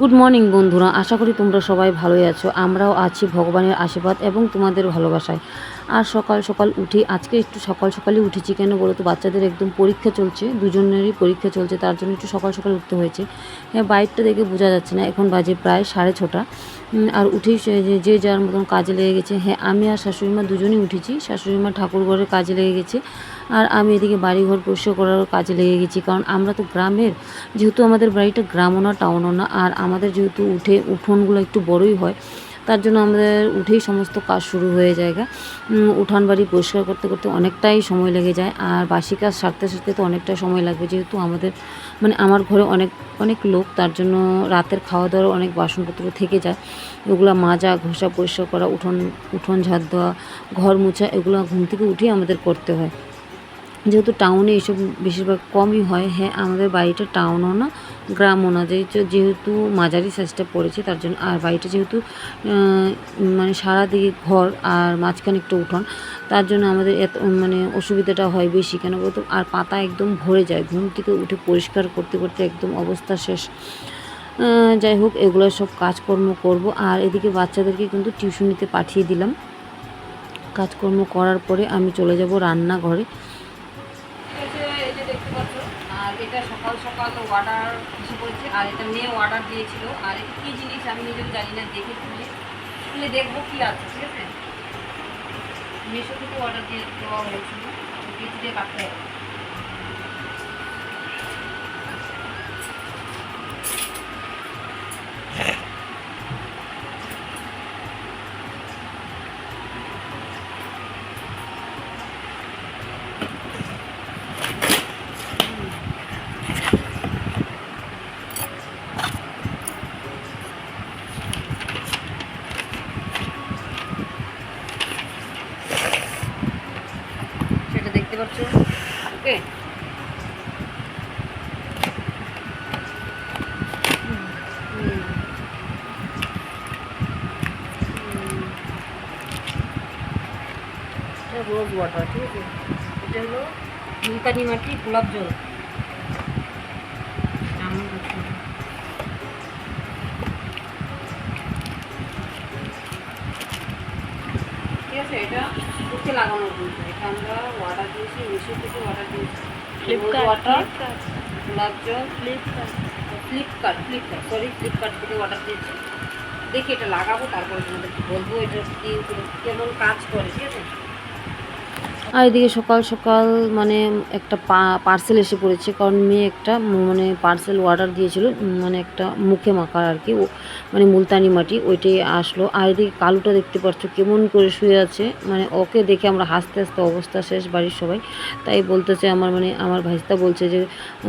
Good morning বন্ধুরা। আশা করি তোমরা সবাই ভালোই আছো। আমরাও আছি ভগবানের আশীর্বাদ এবং তোমাদের ভালোবাসায়। আর সকাল সকাল উঠি। আজকে একটু সকাল সকালই উঠেছি কেন বলো তো বাচ্চাদের একদম পরীক্ষা চলছে, দুজনেরই পরীক্ষা চলছে, তার জন্য একটু সকাল সকাল উঠতে হয়েছে। হ্যাঁ বাইকটা দেখে বোঝা যাচ্ছে না, এখন বাজে প্রায় সাড়ে ছটা। আর উঠেই যে- যার মতন কাজে লেগে গেছে। হ্যাঁ আমি আর শাশুড়ি মা দুজনেই উঠেছি শাশুড়ি মা ঠাকুর ঘরের কাজে লেগে গেছে, আর আমি এদিকে বাড়িঘর পরিষ্কার করার কাজে লেগে গেছি। কারণ আমরা তো গ্রামের, যেহেতু আমাদের বাড়িটা গ্রামও না টাউনও না, আর আমাদের যেহেতু উঠে উঠোনগুলো একটু বড়ই হয় তার জন্য আমাদের উঠেই সমস্ত কাজ শুরু হয়ে যায়গা। উঠান বাড়ি পরিষ্কার করতে করতে অনেকটাই সময় লেগে যায়। আর বাসি কাজ সারতে সারতে তো অনেকটা সময় লাগবে যেহেতু আমাদের মানে আমার ঘরে অনেক অনেক লোক, তার জন্য রাতের খাওয়া দাওয়ার অনেক বাসনপত্র থেকে যায়। এগুলো মাজা, ঘষা, পরিষ্কার করা, উঠোন উঠোন ঝাড় দেওয়া, ঘর মোছা, এগুলো ঘুম থেকে উঠেই আমাদের করতে হয়। যেহেতু টাউনে এইসব বেশিরভাগ কমই হয় হ্যাঁ আমাদের বাড়িটা টাউনও না, গ্রামও না। যেহেতু মাঝারি সাইজটা পড়েছে, তার জন্য আর বাড়িটা যেহেতু মানে সারাদিকে ঘর আর মাঝখানে একটু উঠোন, তার জন্য আমাদের এত মানে অসুবিধাটা হয় বেশি। কেন বলতো? আর পাতা একদম ভরে যায়, ঘুম থেকে উঠে পরিষ্কার করতে করতে একদম অবস্থা শেষ। যাই হোক, এগুলো সব কাজকর্ম করব। আর এদিকে বাচ্চাদেরকে কিন্তু টিউশনিতে পাঠিয়ে দিলাম। কাজকর্ম করার পরে আমি চলে যাব রান্নাঘরে। এটা সকাল সকাল অর্ডার কিছু করছে আর এটা মেয়ে অর্ডার দিয়েছিল। আর এটা কী জিনিস আমি নিজেও জানি না, দেখে খুলে খুলে দেখব কী আছে, ঠিক আছে? মেশো থেকে অর্ডার দিয়ে দেওয়া হয়েছিল দিয়ে কাটতে হবে সেটা দেখতে পাচ্ছ ওকে রোজ ওয়াটার ঠিক আছে? এটা হলো মুলতানি মাটি গোলাপ জল। ঠিক আছে এটা বুকে লাগানোর জন্য। এটা আমরা দিয়েছি মিশো থেকে দিয়েছি। ওয়াটার গোলাপ জল Flipkart Flipkart Flipkart sorry Flipkart থেকে অর্ডার দিয়েছি। দেখি এটা লাগাবো তারপরে তোমাদেরকে বলব এটা কি কেমন কাজ করে ঠিক আছে? আর এদিকে সকাল সকাল মানে একটা পার্সেল এসে পড়েছে, কারণ মেয়ে একটা মানে পার্সেল অর্ডার দিয়েছিল মানে একটা মুখে মাখার আর কি মানে মুলতানি মাটি, ওইটাই আসলো। আর এদিকে কালুটা দেখতে পাচ্ছ, কেমন করে শুয়ে আছে মানে ওকে দেখে আমরা হাসতে হাসতে অবস্থা শেষ বাড়ির সবাই। তাই বলতেছে আমার মানে আমার ভাইস্তা বলছে যে,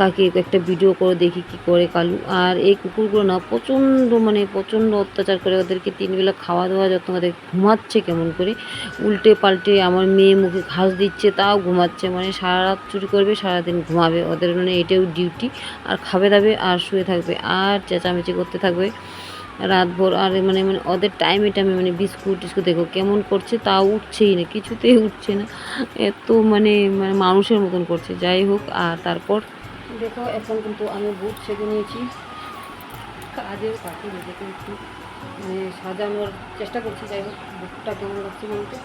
কাকি, একটা ভিডিও করে, দেখি কি করে কালু। আর এই কুকুরগুলো না, প্রচণ্ড মানে প্রচণ্ড অত্যাচার করে ওদেরকে তিনবেলা খাওয়া দাওয়া, যত্ন করে ঘুমাচ্ছে কেমন করে। উল্টে পাল্টে আমার মেয়ে মুখে ঘাস দিচ্ছে, তাও ঘুমাচ্ছে। মানে সারা রাত চুরি করবে, সারাদিন ঘুমাবে। ওদের মানে এটাও ডিউটি আর খাবে দাবে, আর শুয়ে থাকবে, আর চেঁচামেচি করতে থাকবে। রাত ভোর আর মানে মানে ওদের টাইমে টাইমে মানে বিস্কুট টিস্কুট, দেখো কেমন করছে, তাও উঠছেই না, কিছুতেই উঠছে না। এত মানে মানে মানুষের মতন করছে। যাই হোক, আর তারপর? দেখো, এখন কিন্তু আমি বুট সেঁকে নিয়েছি। কাজের পাখি নিজেকে একটু মানে সাজানোর চেষ্টা করছি, যাই হোক বুকটা কেমন লাগছে বলতে?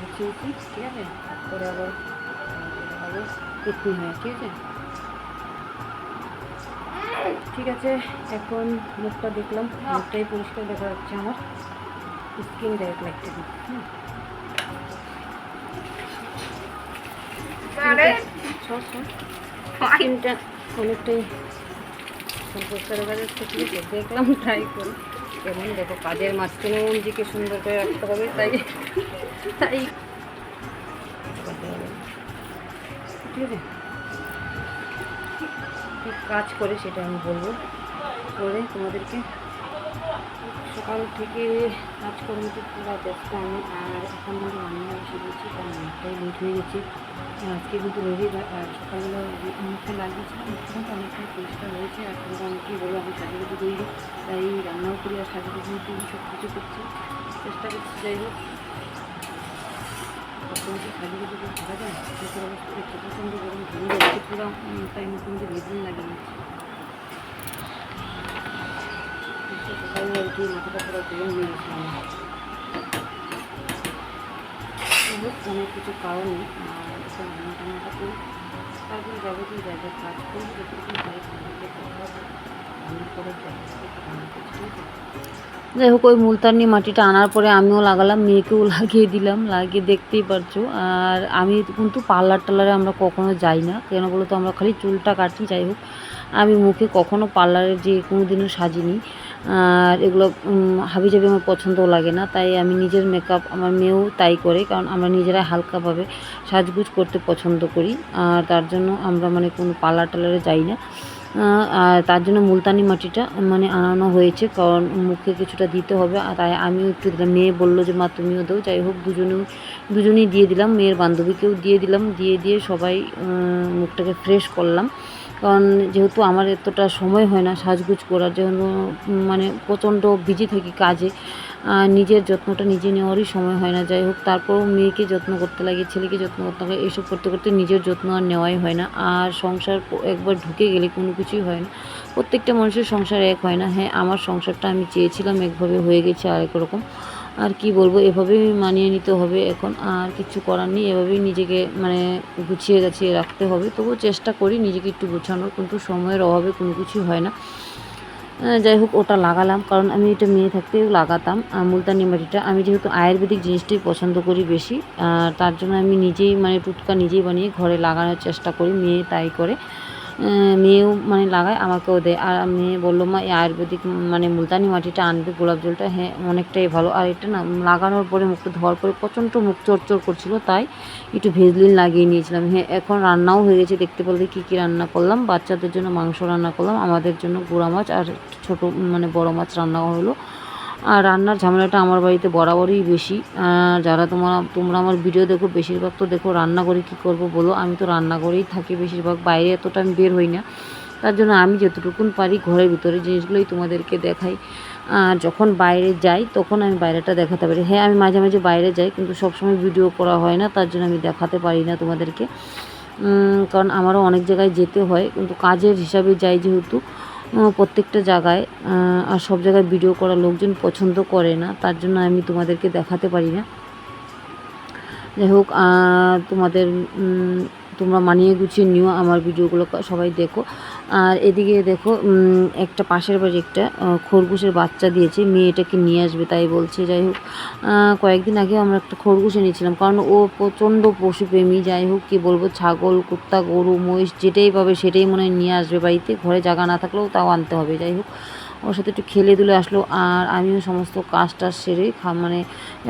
গুছিয়েছি ঠিক আছে তারপরে আবার দেখাবো পেতনি হয়ে। ঠিক আছে ঠিক আছে এখন মুখটা দেখলাম মুখটাই পরিষ্কার দেখা যাচ্ছে আমার স্কিন ডাইরেক্ট সর। স্কিনটা অনেকটাই পরিষ্কার দেখা যাচ্ছে ঠিক আছে। দেখলাম ট্রাই করে কেমন দেখো কাজের মাঝখানেও নিজেকে সুন্দর করে রাখতে হবে তাই। তাই। কাজ করে সেটা আমি বলব। করে তোমাদেরকে সকাল থেকে কাজকর্মতে পুরো ব্যস্ত আমি, আর এখন কিন্তু রান্না এসে গেছি, কারণ অনেকটাই লেট হয়ে গেছে। আজকে কিন্তু রবিবার, আর সকালবেলা মুখে লাগিয়েছিলাম কিন্তু অনেকটাই পরিষ্কার হয়েছে, আর তোমরা অনেকেই বলো আমি সাজুগুজু করি তাই রান্নাও করি, আর সাজুগুজু সব কিছু করছি। চেষ্টা করছি, যাই হোক। তোমাকে খালি যদি থাকা যায় সেটার অবস্থা দেখতে প্রচণ্ড গরম ঘুরে যাচ্ছে পুরো তাই নতুন যে বেদিন লাগে না সকালে উঠে মাথাটা পুরো গরম হয়ে গেছিলাম যাই হোক, অনেক কিছু কারণে আর এটা রান্না টান্নাটা করি তারপরে যাবতীয় যা যা কাজ করি যতটুকু পারি তোমাদেরকে দেখাবো যাই হোক, ওই মুলতানি মাটিটা আনার পরে আমিও লাগালাম, মেয়েকেও লাগিয়ে দিলাম, লাগিয়ে দেখতেই পারছ। আর আমি কিন্তু পার্লার টার্লারে আমরা কখনো যাই না। কেন বলো তো, আমরা খালি চুলটা কাটি, যাই হোক। আমি মুখে কখনো পার্লারে যে কোনো দিনও সাজিনি। আর এগুলো হাবি জাবি আমার পছন্দও লাগে না। তাই আমি নিজের মেকআপ আমার মেয়েও তাই করে, কারণ আমরা নিজেরা হালকাভাবে সাজগুজ করতে পছন্দ করি। আর তার জন্য আমরা মানে কোনো পার্লার টার্লারে যাই না। আর তার জন্য মুলতানি মাটিটা মানে আনানো হয়েছে, কারণ মুখে কিছুটা দিতে হবে, আর তাই আমিও একটু দিলাম। মেয়ে বলল যে, মা, তুমিও দেবো যাই হোক, দুজনেও, দুজনেই দিয়ে দিলাম। মেয়ের বান্ধবীকেও দিয়ে দিলাম। দিয়ে দিয়ে সবাই মুখটাকে ফ্রেশ করলাম। কারণ যেহেতু আমার এতটা সময় হয় না সাজগুজ করার জন্য মানে প্রচণ্ড বিজি থাকি কাজে নিজের যত্নটা নিজে নেওয়ারই সময় হয় না। যাই হোক, তারপরেও মেয়েকে যত্ন করতে লাগে, ছেলেকে যত্ন করতে লাগে এইসব করতে করতে নিজের যত্ন আর নেওয়াই হয় না। আর সংসার একবার ঢুকে গেলে কোনো কিছুই হয় না। প্রত্যেকটা মানুষের সংসার এক হয় না। হ্যাঁ আমার সংসারটা আমি চেয়েছিলাম, একভাবে হয়ে গেছে আরেক রকম। আর কি বলব, এভাবেই মানিয়ে নিতে হবে। এখন আর কিছু করার নেই, এভাবেই নিজেকে মানে গুছিয়ে গাছিয়ে রাখতে হবে। তবুও চেষ্টা করি নিজেকে একটু গোছানোর, কিন্তু সময়ের অভাবে কোনো কিছুই হয় না। যাই হোক, ওটা লাগালাম, কারণ আমি এটা মেয়ে থাকতেও লাগাতাম। মুলতানি মাটিটা, আমি যেহেতু আয়ুর্বেদিক জিনিসটাই পছন্দ করি বেশি তার জন্য আমি নিজেই মানে টুটকা নিজেই বানিয়ে ঘরে লাগানোর চেষ্টা করি, মেয়ে তাই করে। মেয়েও মানে লাগায়, আমাকেও দেয়। আর মেয়ে বলল, মা, এই আয়ুর্বেদিক মানে মুলতানি মাটিটা আনবে, গোলাপ জলটা হ্যাঁ অনেকটাই ভালো। আর এটা না, লাগানোর পরে মুখটা ধোয়ার পরে প্রচণ্ড মুখ চরচর করছিল, তাই একটু ভেজলিন লাগিয়ে নিয়েছিলাম। হ্যাঁ এখন রান্নাও হয়ে গেছে, দেখতে বলতে কী কী রান্না করলাম। বাচ্চাদের জন্য মাংস রান্না করলাম, আমাদের জন্য গুঁড়া মাছ আর ছোটো মানে বড় মাছ রান্না হলো। আর রান্নার ঝামেলাটা আমার বাড়িতে বরাবরই বেশি। যারা তোমরা তোমরা আমার ভিডিও দেখো, বেশিরভাগ তো দেখো রান্না করে কী করব বলো? আমি তো রান্না করেই থাকি বেশিরভাগ, বাইরে এতটা আমি বের হই না। তার জন্য আমি যতটুকুন পারি ঘরের ভিতরে জিনিসগুলোই তোমাদেরকে দেখাই। আর যখন বাইরে যাই, তখন আমি বাইরেটা দেখাতে পারি। হ্যাঁ আমি মাঝে মাঝে বাইরে যাই, কিন্তু সবসময় ভিডিও করা হয় না, তার জন্য আমি দেখাতে পারি না তোমাদেরকে। কারণ আমারও অনেক জায়গায় যেতে হয়, কিন্তু কাজের হিসাবে যাই যেহেতু প্রত্যেকটা জায়গায় আর সব জায়গায় ভিডিও করা লোকজন পছন্দ করে না, তার জন্য আমি তোমাদেরকে দেখাতে পারি না। যাই হোক তোমাদের তোমরা মানিয়ে গুছিয়ে নিও আমার ভিডিওগুলো, সবাই দেখো। আর এদিকে দেখো একটা পাশের বাড়ি একটা খরগোশের বাচ্চা দিয়েছে মেয়ে এটাকে নিয়ে আসবে তাই বলছে, যাই হোক। কয়েকদিন আগে আমরা একটা খরগোশ এনেছিলাম কারণ ও প্রচণ্ড পশুপ্রেমী, যাই হোক, কী বলব, ছাগল, কুত্তা, গরু, মহিষ, যেটাই পাবে সেটাই মনে হয় নিয়ে আসবে বাড়িতে, ঘরে জায়গা না থাকলেও তাও আনতে হবে, যাই হোক। ওর সাথে একটু খেলে দুলে আসলো, আর আমিও সমস্ত কাজ টাজ সেরে খা মানে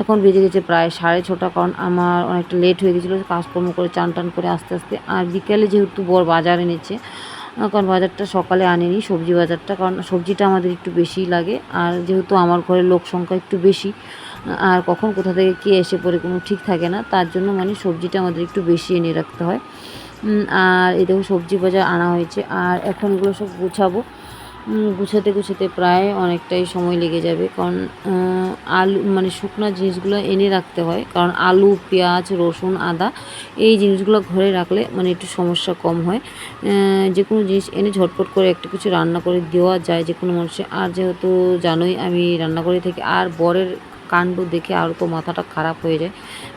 এখন বেজে গেছে প্রায় সাড়ে ছটা, কারণ আমার অনেকটা লেট হয়ে গেছিল, কাজকর্ম করে চান টান করে আস্তে আস্তে। আর বিকেলে যেহেতু বর বাজার এনেছে কারণ বাজারটা সকালে আনেনি সবজি বাজারটা, কারণ সবজিটা আমাদের একটু বেশিই লাগে, আর যেহেতু আমার ঘরে লোক সংখ্যা একটু বেশি, আর কখন কোথা থেকে কে এসে পড়ে কোনো ঠিক থাকে না, তার জন্য মানে সবজিটা আমাদের একটু বেশি এনে রাখতে হয়। আর এই সবজি বাজার আনা হয়েছে, আর এখন এগুলো সব গুছাবো। গুছাতে গুছাতে প্রায় অনেকটাই সময় লেগে যাবে। কারণ আলু মানে শুকনো জিনিসগুলো এনে রাখতে হয়। কারণ আলু, পেঁয়াজ, রসুন, আদা এই জিনিসগুলো ঘরে রাখলে মানে একটু সমস্যা কম হয়। যে কোনো জিনিস এনে ঝটপট করে একটা কিছু রান্না করে দেওয়া যায় যে কোনো মানুষে। আর যেহেতু জানোই আমি রান্না করে থাকি, আর বরের কাণ্ড দেখে আরও তো মাথাটা খারাপ হয়ে যায়।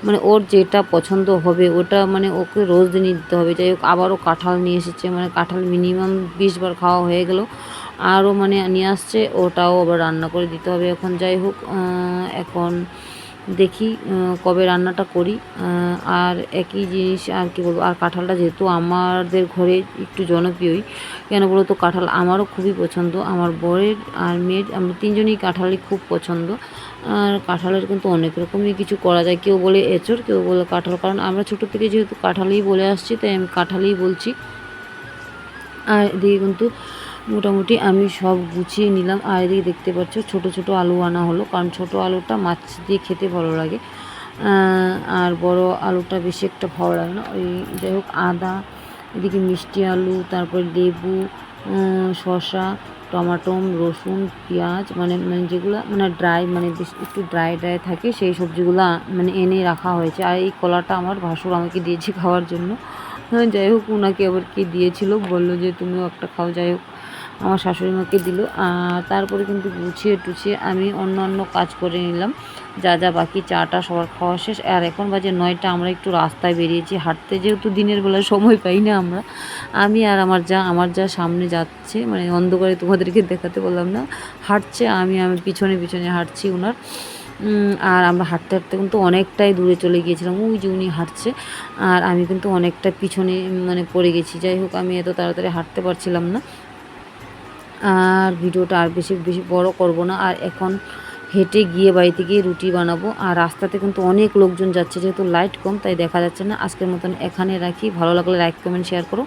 মানে ওর যেটা পছন্দ হবে, ওটা মানে ওকে রোজ দিনই দিতে হবে। যাই হোক, আবারও কাঁঠাল নিয়ে এসেছে। মানে কাঁঠাল মিনিমাম বিশ বার খাওয়া হয়ে গেল। আরও মানে নিয়ে আসছে, ওটাও আবার রান্না করে দিতে হবে এখন। যাই হোক এখন দেখি কবে রান্নাটা করি। আর একই জিনিস আর কি বলব, আর কাঁঠালটা যেহেতু আমাদের ঘরে একটু জনপ্রিয়ই, কেন বলো তো কাঁঠাল আমারও খুবই পছন্দ। আমার বরের আর মেয়ের, আমরা তিনজনই কাঁঠালই খুব পছন্দ। আর কাঁঠালের কিন্তু অনেক রকমই কিছু করা যায়। কেউ বলে এঁচড়, কেউ বলে কাঁঠাল, কারণ আমরা ছোটো থেকে যেহেতু কাঁঠালই বলে আসছি, তাই আমি কাঁঠালই বলছি। আর এদিকে কিন্তু মোটামুটি আমি সব গুছিয়ে নিলাম। আর এদিকে দেখতে পাচ্ছ ছোট ছোট আলু আনা হলো কারণ ছোট আলুটা মাছ দিয়ে খেতে ভালো লাগে। আর বড় আলুটা বেশি একটা ভালো লাগে না। ওই যাই হোক আদা এদিকে মিষ্টি আলু তারপরে লেবু শসা টমাটো রসুন পেঁয়াজ মানে মানে যেগুলো মানে ড্রাই মানে বেশ একটু ড্রাই ড্রাই থাকে সেই সবজিগুলো মানে এনে রাখা হয়েছে। আর এই কলাটা আমার ভাসুর আমাকে দিয়েছে খাওয়ার জন্য। হ্যাঁ, যাই হোক ওনাকে আবার কি দিয়েছিল বলল যে তুমিও একটা খাও। যাই হোক আমার শাশুড়ি মাকে দিল। আর তারপরে কিন্তু গুছিয়ে টুছিয়ে আমি অন্য অন্য কাজ করে নিলাম। যা যা বাকি, চাটা, সবার খাওয়া শেষ। আর এখন বাজে নয়টা, আমরা একটু রাস্তায় বেরিয়েছি। হাঁটতে যেহেতু দিনের বেলা সময় পাই না আমরা। আমি আর আমার যা আমার যা সামনে যাচ্ছে মানে অন্ধকারে তোমাদেরকে দেখাতে বললাম না, হাঁটছে আমি আমি পিছনে পিছনে হাঁটছি ওনার আর আমরা হাঁটতে হাঁটতে কিন্তু অনেকটাই দূরে চলে গিয়েছিলাম। ওই যে উনি হাঁটছে, আর আমি কিন্তু অনেকটা পিছনে মানে পড়ে গেছি। যাই হোক, আমি এত তাড়াতাড়ি হাঁটতে পারছিলাম না। আর ভিডিওটা আর বেশি বেশি বড় করব না। আর এখন হেঁটে গিয়ে বাড়িতে গিয়ে রুটি বানাবো। আর রাস্তাতে কিন্তু অনেক লোকজন যাচ্ছে, যেহেতু লাইট কম, তাই দেখা যাচ্ছে না। আজকের মতন এখানে রাখি। ভালো লাগলে লাইক কমেন্ট শেয়ার করো।